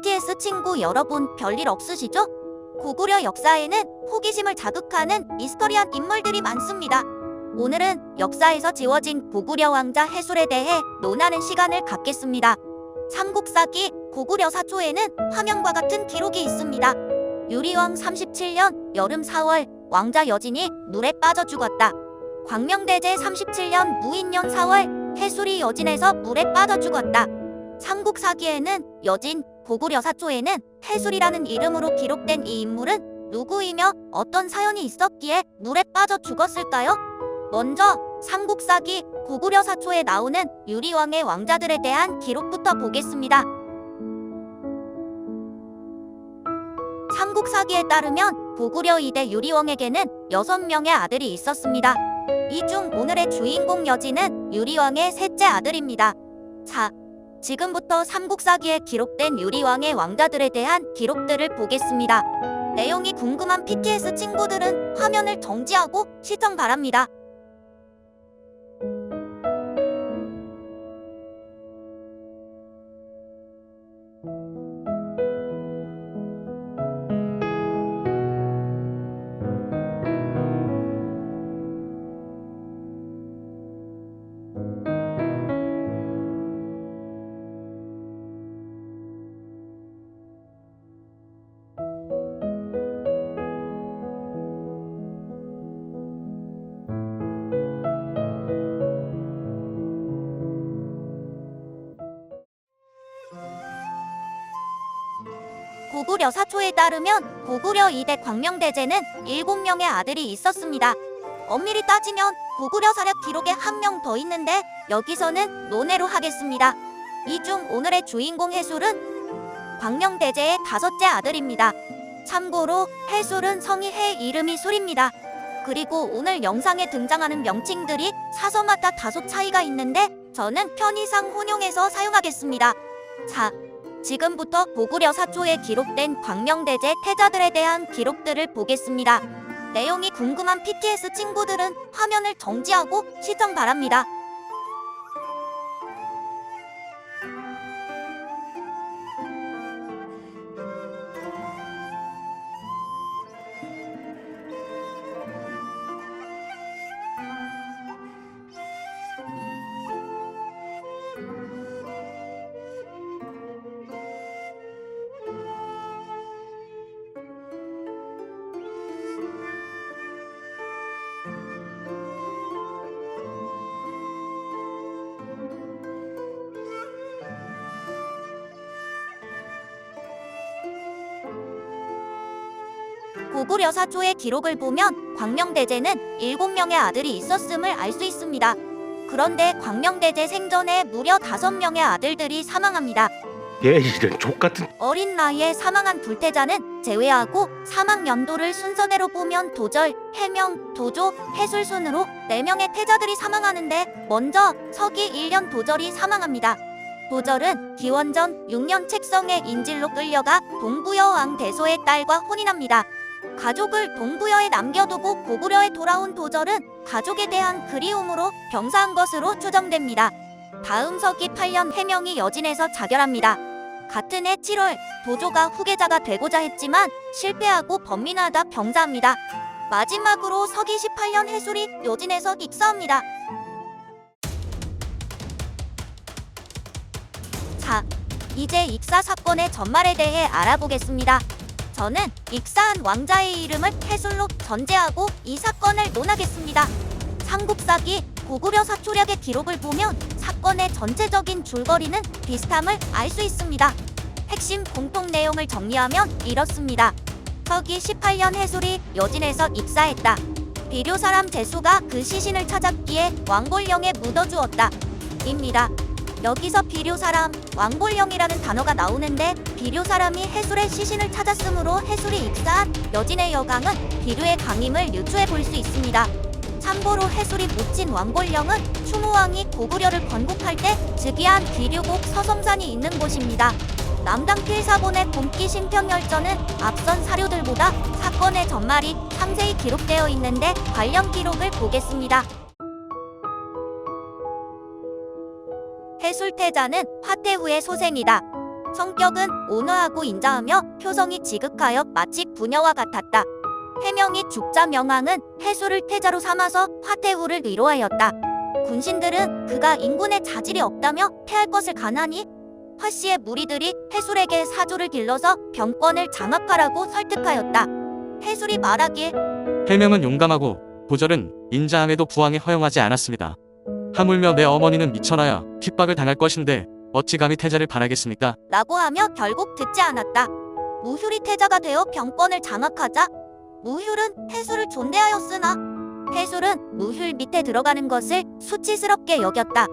PTS 친구 여러분 별일 없으시죠? 고구려 역사에는 호기심을 자극하는 미스터리한 인물들이 많습니다. 오늘은 역사에서 지워진 고구려 왕자 해술에 대해 논하는 시간을 갖겠습니다. 삼국사기 고구려 사초에는 화면과 같은 기록이 있습니다. 유리왕 37년 여름 4월 왕자 여진이 물에 빠져 죽었다. 광명대제 37년 무인년 4월 해술이 여진에서 물에 빠져 죽었다. 삼국사기에는 여진, 고구려 사초에는 해술이라는 이름으로 기록된 이 인물은 누구이며 어떤 사연이 있었기에 물에 빠져 죽었을까요? 먼저 삼국사기 고구려 사초에 나오는 유리왕의 왕자들에 대한 기록부터 보겠습니다. 삼국사기에 따르면 고구려 이대 유리왕에게는 여섯 명의 아들이 있었습니다. 이 중 오늘의 주인공 여진은 유리왕의 셋째 아들입니다. 자, 지금부터 삼국사기에 기록된 유리왕의 왕자들에 대한 기록들을 보겠습니다. 내용이 궁금한 PTS 친구들은 화면을 정지하고 시청 바랍니다. 고구려 사초에 따르면 고구려 이대 광명대제는 7명의 아들이 있었습니다. 엄밀히 따지면 고구려 사력 기록에 한 명 더 있는데 여기서는 논외로 하겠습니다. 이 중 오늘의 주인공 해술은 광명대제의 다섯째 아들입니다. 참고로 해술은 성이 해 이름이 술입니다. 그리고 오늘 영상에 등장하는 명칭들이 사서마다 다소 차이가 있는데 저는 편의상 혼용해서 사용하겠습니다. 자, 지금부터 고구려 사초에 기록된 광명대제 태자들에 대한 기록들을 보겠습니다. 내용이 궁금한 PTS 친구들은 화면을 정지하고 시청 바랍니다. 고구려 사초의 기록을 보면 광명대제는 7명의 아들이 있었음을 알 수 있습니다. 그런데 광명대제 생전에 무려 5명의 아들들이 사망합니다. 얘 이런 족같은 어린 나이에 사망한 불태자는 제외하고 사망 연도를 순서대로 보면 도절, 해명, 도조, 해술 순으로 4명의 태자들이 사망하는데 먼저 서기 1년 도절이 사망합니다. 도절은 기원전 6년 책성의 인질로 끌려가 동부여 왕 대소의 딸과 혼인합니다. 가족을 동부여에 남겨두고 고구려에 돌아온 도절은 가족에 대한 그리움으로 병사한 것으로 추정됩니다. 다음 서기 8년 해명이 여진에서 자결합니다. 같은 해 7월 도조가 후계자가 되고자 했지만 실패하고 범민하다 병자합니다. 마지막으로 서기 18년 해술이 여진에서 익사합니다. 자, 이제 익사 사건의 전말에 대해 알아보겠습니다. 저는 익사한 왕자의 이름을 해술로 전제하고 이 사건을 논하겠습니다. 삼국사기 고구려 사초력의 기록을 보면 사건의 전체적인 줄거리는 비슷함을 알 수 있습니다. 핵심 공통 내용을 정리하면 이렇습니다. 서기 18년 해술이 여진에서 입사했다. 비료 사람 제수가 그 시신을 찾았기에 왕골령에 묻어주었다. 입니다. 여기서 비료 사람, 왕골령이라는 단어가 나오는데 비료 사람이 해술의 시신을 찾았으므로 해술이 입사한 여진의 여강은 비료의 강임을 유추해 볼 수 있습니다. 참고로 해술이 묻힌 왕골령은 추무왕이 고구려를 건국할 때 즉위한 비료국 서성산이 있는 곳입니다. 남당 필사본의 봄기 신평열전은 앞선 사료들보다 사건의 전말이 상세히 기록되어 있는데 관련 기록을 보겠습니다. 해술태자는 화태 후의 소생이다. 성격은 온화하고 인자하며 표정이 지극하여 마치 부녀와 같았다. 해명이 죽자 명왕은 해수를 태자로 삼아서 화태후를 위로하였다. 군신들은 그가 인군에 자질이 없다며 패할 것을 가나니 화씨의 무리들이 해술에게 사조를 길러서 병권을 장악하라고 설득하였다. 해술이 말하길 해명은 용감하고 도절은 인자함에도 부왕에 허용하지 않았습니다. 하물며 내 어머니는 미천하여 핍박을 당할 것인데 어찌 감히 태자를 바라겠습니까? 라고 하며 결국 듣지 않았다. 무휴리 태자가 되어 병권을 장악하자 무휴는 해술을 존대하였으나 해술은 무휴 밑에 들어가는 것을 수치스럽게 여겼다.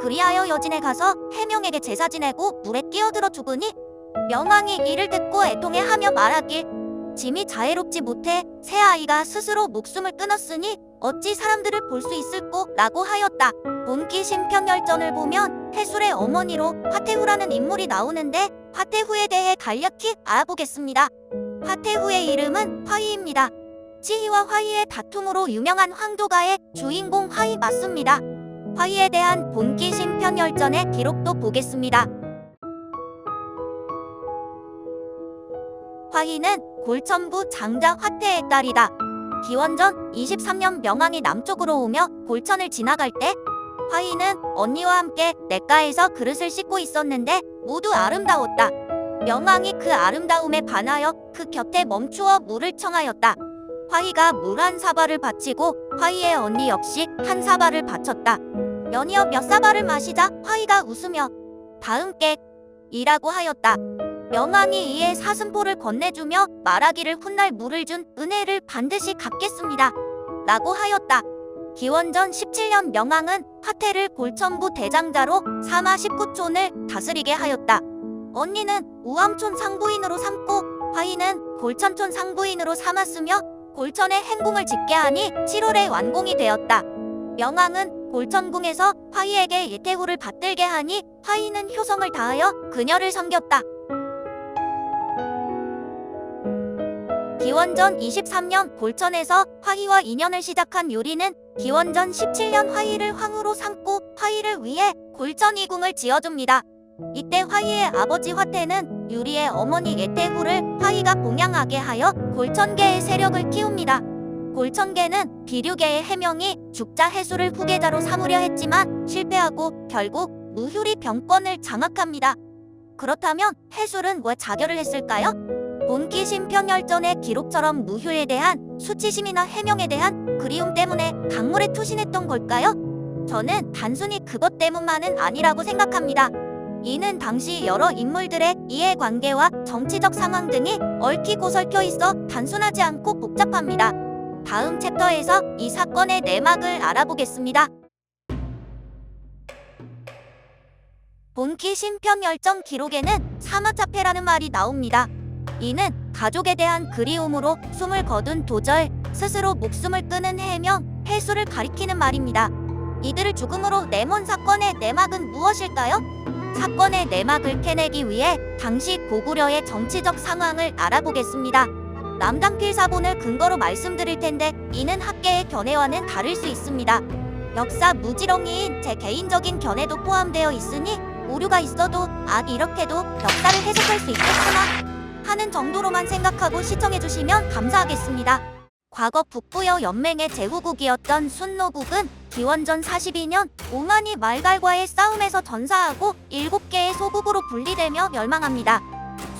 그리하여 여진에 가서 해명에게 제사 지내고 물에 끼어들어 죽으니 명왕이 이를 듣고 애통해하며 말하길 짐이 자애롭지 못해 새 아이가 스스로 목숨을 끊었으니 어찌 사람들을 볼 수 있을꼬 라고 하였다. 본기 심평열전을 보면 해술의 어머니로 화태후라는 인물이 나오는데 화태후에 대해 간략히 알아보겠습니다. 화태후의 이름은 화희입니다. 치희와 화희의 다툼으로 유명한 황도가의 주인공 화희 맞습니다. 화희에 대한 본기 심평열전의 기록도 보겠습니다. 화희는 골천부 장자 화태의 딸이다. 기원전 23년 명왕이 남쪽으로 오며 골천을 지나갈 때 화희는 언니와 함께 냇가에서 그릇을 씻고 있었는데 모두 아름다웠다. 명왕이 그 아름다움에 반하여 그 곁에 멈추어 물을 청하였다. 화희가 물 한 사발을 바치고 화희의 언니 역시 한 사발을 바쳤다. 연이어 몇 사발을 마시자 화희가 웃으며 다음 객이라고 하였다. 명왕이 이에 사슴포를 건네주며 말하기를 훗날 물을 준 은혜를 반드시 갚겠습니다. 라고 하였다. 기원전 17년 명왕은 화태를 골천부 대장자로 사마 19촌을 다스리게 하였다. 언니는 우암촌 상부인으로 삼고 화희는 골천촌 상부인으로 삼았으며 골천의 행궁을 짓게 하니 7월에 완공이 되었다. 명왕은 골천궁에서 화희에게 예태후를 받들게 하니 화희는 효성을 다하여 그녀를 섬겼다. 기원전 23년 골천에서 화희와 인연을 시작한 유리는 기원전 17년 화희를 황후로 삼고 화희를 위해 골천 이궁을 지어줍니다. 이때 화희의 아버지 화태는 유리의 어머니 예태후를 화희가 봉양하게 하여 골천계의 세력을 키웁니다. 골천계는 비류계의 해명이 죽자 해수를 후계자로 삼으려 했지만 실패하고 결국 무휴리 병권을 장악합니다. 그렇다면 해술은 왜 자결을 했을까요? 본기 심평열전의 기록처럼 무휴에 대한 수치심이나 해명에 대한 그리움 때문에 강물에 투신했던 걸까요? 저는 단순히 그것 때문만은 아니라고 생각합니다. 이는 당시 여러 인물들의 이해관계와 정치적 상황 등이 얽히고 설켜 있어 단순하지 않고 복잡합니다. 다음 챕터에서 이 사건의 내막을 알아보겠습니다. 본기 심평열전 기록에는 사마자패라는 말이 나옵니다. 이는 가족에 대한 그리움으로 숨을 거둔 도절, 스스로 목숨을 끊은 해명, 해수를 가리키는 말입니다. 이들을 죽음으로 내몬 사건의 내막은 무엇일까요? 사건의 내막을 캐내기 위해 당시 고구려의 정치적 상황을 알아보겠습니다. 남당필 사본을 근거로 말씀드릴 텐데 이는 학계의 견해와는 다를 수 있습니다. 역사 무지렁이인 제 개인적인 견해도 포함되어 있으니 오류가 있어도 아 이렇게도 역사를 해석할 수 있겠구나 하는 정도로만 생각하고 시청해주시면 감사하겠습니다. 과거 북부여 연맹의 제후국이었던 순노국은 기원전 42년 오만이 말갈과의 싸움에서 전사하고 7개의 소국으로 분리되며 멸망합니다.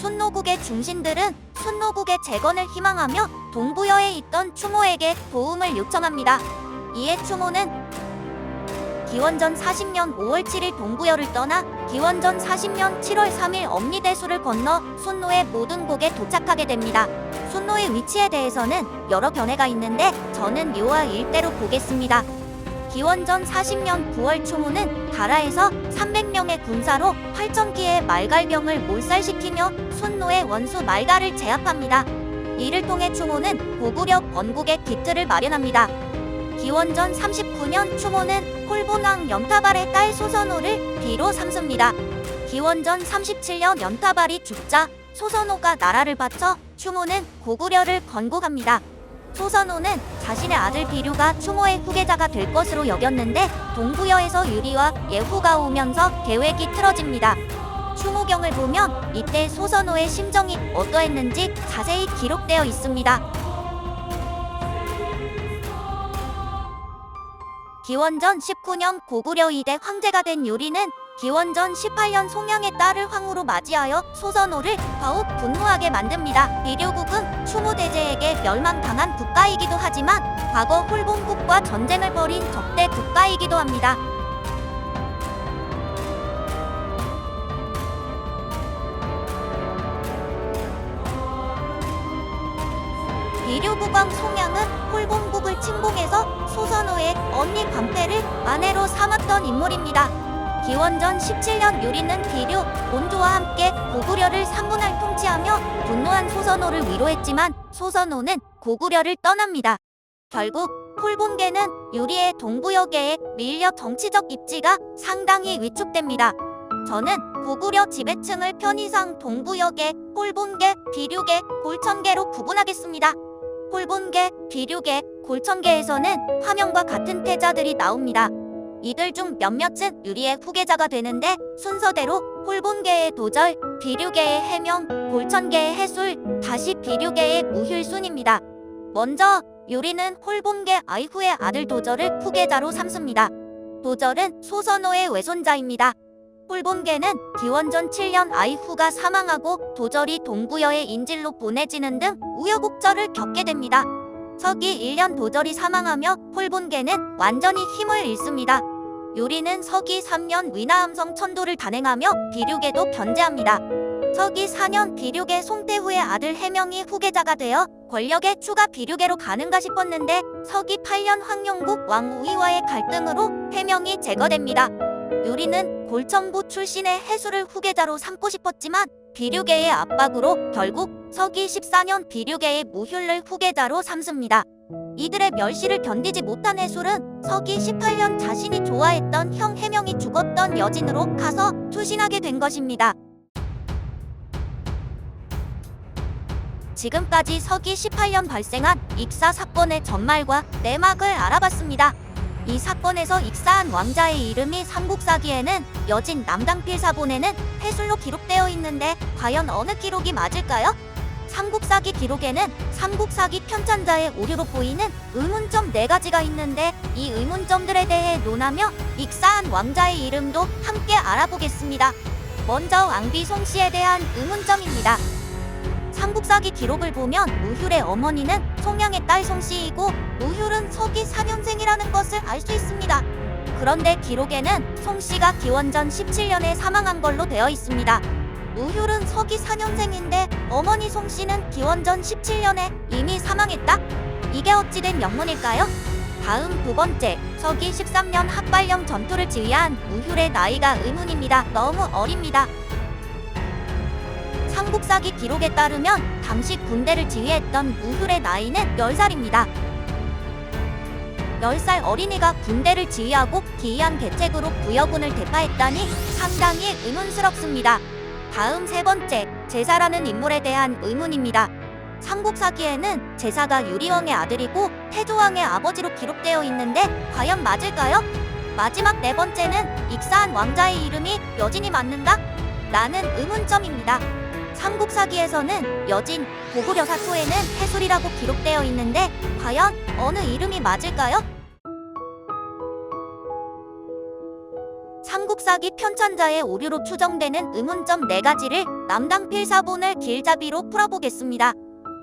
순노국의 중신들은 순노국의 재건을 희망하며 동부여에 있던 추모에게 도움을 요청합니다. 이에 추모는 기원전 40년 5월 7일 동부여를 떠나 기원전 40년 7월 3일 엄니대수를 건너 순노의 모든 곡에 도착하게 됩니다. 순노의 위치에 대해서는 여러 견해가 있는데 저는 묘화 일대로 보겠습니다. 기원전 40년 9월 추모는 가라에서 300명의 군사로 8,000기의 말갈병을 몰살시키며 순노의 원수 말갈을 제압합니다. 이를 통해 추모는 고구려 건국의 기틀을 마련합니다. 기원전 39년 추모는 홀본왕 연타발의 딸 소선호를 비로 삼습니다. 기원전 37년 연타발이 죽자 소선호가 나라를 바쳐 추모는 고구려를 건국합니다. 소선호는 자신의 아들 비류가 추모의 후계자가 될 것으로 여겼는데 동부여에서 유리와 예후가 오면서 계획이 틀어집니다. 추모 풍경을 보면 이때 소선호의 심정이 어떠했는지 자세히 기록되어 있습니다. 기원전 19년 고구려 이대 황제가 된 요리는 기원전 18년 송양의 딸을 황후로 맞이하여 소선호를 더욱 분노하게 만듭니다. 비료국은 추모대제에게 멸망당한 국가이기도 하지만 과거 홀봉국과 전쟁을 벌인 적대 국가이기도 합니다. 비료국왕 송양은 홀봉국을 침공해서 소선호의 언니 관패를 아내로 삼았던 인물입니다. 기원전 17년 요리는 비료, 온조와 함께 고구려를 3분할 통치하며 분노한 소선호를 위로했지만 소선호는 고구려를 떠납니다. 결국 홀본계는 유리의 동부여계에 밀려 정치적 입지가 상당히 위축됩니다. 저는 고구려 지배층을 편의상 동부여계, 홀본계, 비류계, 골천계로 구분하겠습니다. 홀본계, 비류계, 골천계에서는 화명과 같은 태자들이 나옵니다. 이들 중 몇몇은 유리의 후계자가 되는데 순서대로 홀본계의 도절, 비류계의 해명, 골천계의 해술, 다시 비류계의 무휼순입니다. 먼저 유리는 홀본계 아이후의 아들 도절을 후계자로 삼습니다. 도절은 소선호의 외손자입니다. 홀본계는 기원전 7년 아이후가 사망하고 도절이 동부여의 인질로 보내지는 등 우여곡절을 겪게 됩니다. 서기 1년 도절이 사망하며 홀본계는 완전히 힘을 잃습니다. 요리는 서기 3년 위나암성 천도를 단행하며 비류계도 견제합니다. 서기 4년 비류계 송태후의 아들 해명이 후계자가 되어 권력의 추가 비류계로 가는가 싶었는데 서기 8년 황룡국 왕 우이와의 갈등으로 해명이 제거됩니다. 요리는 골천부 출신의 해수를 후계자로 삼고 싶었지만 비류계의 압박으로 결국 서기 14년 비류계의 무휼을 후계자로 삼습니다. 이들의 멸시를 견디지 못한 해술은 서기 18년 자신이 좋아했던 형 해명이 죽었던 여진으로 가서 투신하게 된 것입니다. 지금까지 서기 18년 발생한 익사 사건의 전말과 내막을 알아봤습니다. 이 사건에서 익사한 왕자의 이름이 삼국사기에는 여진 남당필사본에는 해술로 기록되어 있는데 과연 어느 기록이 맞을까요? 삼국사기 기록에는 삼국사기 편찬자의 오류로 보이는 의문점 네가지가 있는데 이 의문점들에 대해 논하며 익사한 왕자의 이름도 함께 알아보겠습니다. 먼저 왕비 송 씨에 대한 의문점입니다. 삼국사기 기록을 보면 무휼의 어머니는 송양의 딸 송씨이고 무휼은 서기 4년생이라는 것을 알 수 있습니다. 그런데 기록에는 송씨가 기원전 17년에 사망한 걸로 되어 있습니다. 무휼은 서기 4년생인데 어머니 송씨는 기원전 17년에 이미 사망했다? 이게 어찌된 영문일까요? 다음 두 번째, 서기 13년 합발령 전투를 지휘한 무휼의 나이가 의문입니다. 너무 어립니다. 삼국사기 기록에 따르면 당시 군대를 지휘했던 무휼의 나이는 10살입니다. 10살 어린이가 군대를 지휘하고 기이한 계책으로 부여군을 대파했다니 상당히 의문스럽습니다. 다음 세 번째, 제사라는 인물에 대한 의문입니다. 삼국사기에는 제사가 유리왕의 아들이고 태조왕의 아버지로 기록되어 있는데 과연 맞을까요? 마지막 네 번째는 익사한 왕자의 이름이 여진이 맞는가? 라는 의문점입니다. 삼국사기에서는 여진, 고구려 사초에는 해술이라고 기록되어 있는데 과연 어느 이름이 맞을까요? 삼국사기 편찬자의 오류로 추정되는 의문점 네가지를 남당필사본을 길잡이로 풀어보겠습니다.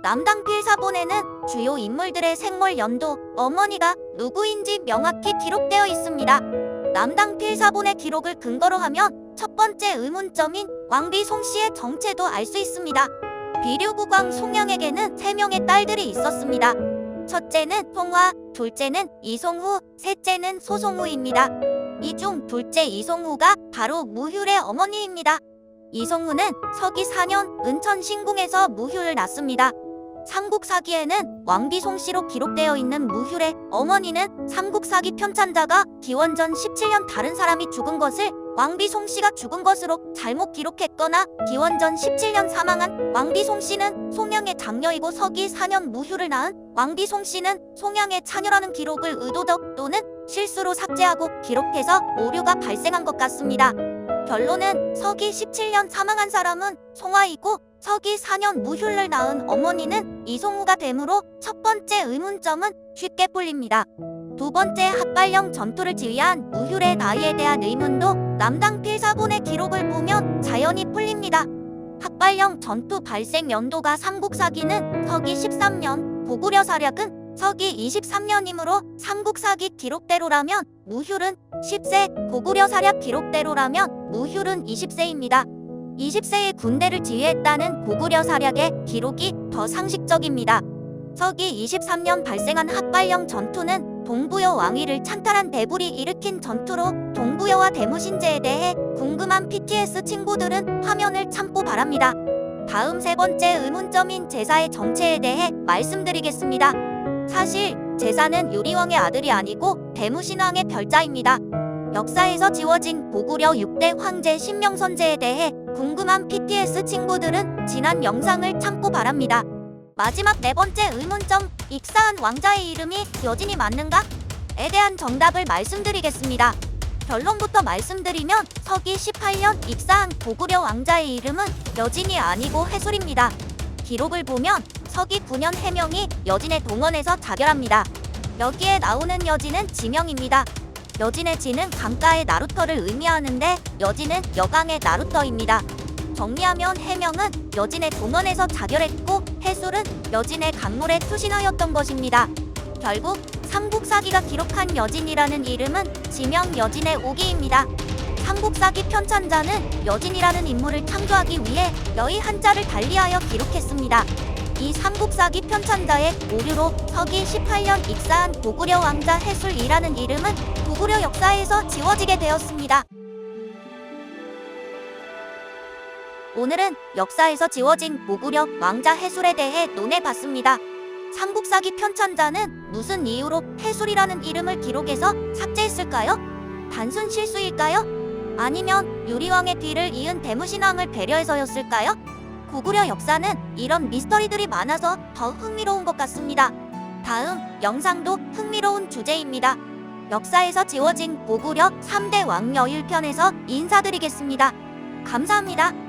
남당필사본에는 주요 인물들의 생월 연도, 어머니가 누구인지 명확히 기록되어 있습니다. 남당필 사본의 기록을 근거로 하면 첫 번째 의문점인 왕비 송씨의 정체도 알 수 있습니다. 비류국왕 송양에게는 세 명의 딸들이 있었습니다. 첫째는 송화, 둘째는 이송후, 셋째는 소송후입니다. 이 중 둘째 이송후가 바로 무휼의 어머니입니다. 이송후는 서기 4년 은천 신궁에서 무휼을 낳습니다. 삼국사기에는 왕비 송씨로 기록되어 있는 무휼의 어머니는 삼국사기 편찬자가 기원전 17년 다른 사람이 죽은 것을 왕비 송씨가 죽은 것으로 잘못 기록했거나 기원전 17년 사망한 왕비 송씨는 송양의 장녀이고 서기 4년 무휴를 낳은 왕비 송씨는 송양의 차녀라는 기록을 의도적 또는 실수로 삭제하고 기록해서 오류가 발생한 것 같습니다. 결론은 서기 17년 사망한 사람은 송화이고 서기 4년 무휴를 낳은 어머니는 이송우가 되므로 첫 번째 의문점은 쉽게 풀립니다. 두 번째 합발령 전투를 지휘한 무휴의 나이에 대한 의문도 남당 필사본의 기록을 보면 자연히 풀립니다. 합발령 전투 발생 연도가 삼국사기는 서기 13년, 고구려 사략은 서기 23년이므로 삼국사기 기록대로라면 무휴는 10세, 고구려 사략 기록대로라면 무휴는 20세입니다. 20세의 군대를 지휘했다는 고구려 사략의 기록이 더 상식적입니다. 서기 23년 발생한 합발령 전투는 동부여 왕위를 찬탈한 대불이 일으킨 전투로 동부여와 대무신제에 대해 궁금한 PTS 친구들은 화면을 참고 바랍니다. 다음 세 번째 의문점인 제사의 정체에 대해 말씀드리겠습니다. 사실 제사는 유리왕의 아들이 아니고 대무신왕의 별자입니다. 역사에서 지워진 고구려 6대 황제 신명선제에 대해 궁금한 PTS 친구들은 지난 영상을 참고 바랍니다. 마지막 네 번째 의문점 익사한 왕자의 이름이 여진이 맞는가? 에 대한 정답을 말씀드리겠습니다. 결론부터 말씀드리면 서기 18년 익사한 고구려 왕자의 이름은 여진이 아니고 해술입니다. 기록을 보면 서기 9년 해명이 여진의 동원에서 자결합니다. 여기에 나오는 여진은 지명입니다. 여진의 지는 강가의 나루터를 의미하는데 여진은 여강의 나루터입니다. 정리하면 해명은 여진의 동원에서 자결했고 해술은 여진의 강물에 투신하였던 것입니다. 결국 삼국사기가 기록한 여진이라는 이름은 지명 여진의 오기입니다. 삼국사기 편찬자는 여진이라는 인물을 창조하기 위해 여의 한자를 달리하여 기록했습니다. 이 삼국사기 편찬자의 오류로 서기 18년 익사한 고구려 왕자 해술이라는 이름은 고구려 역사에서 지워지게 되었습니다. 오늘은 역사에서 지워진 고구려 왕자 해술에 대해 논해봤습니다. 삼국사기 편찬자는 무슨 이유로 해술이라는 이름을 기록해서 삭제했을까요? 단순 실수일까요? 아니면 유리왕의 뒤를 이은 대무신왕을 배려해서였을까요? 고구려 역사는 이런 미스터리들이 많아서 더 흥미로운 것 같습니다. 다음 영상도 흥미로운 주제입니다. 역사에서 지워진 고구려 3대 왕여율편에서 인사드리겠습니다. 감사합니다.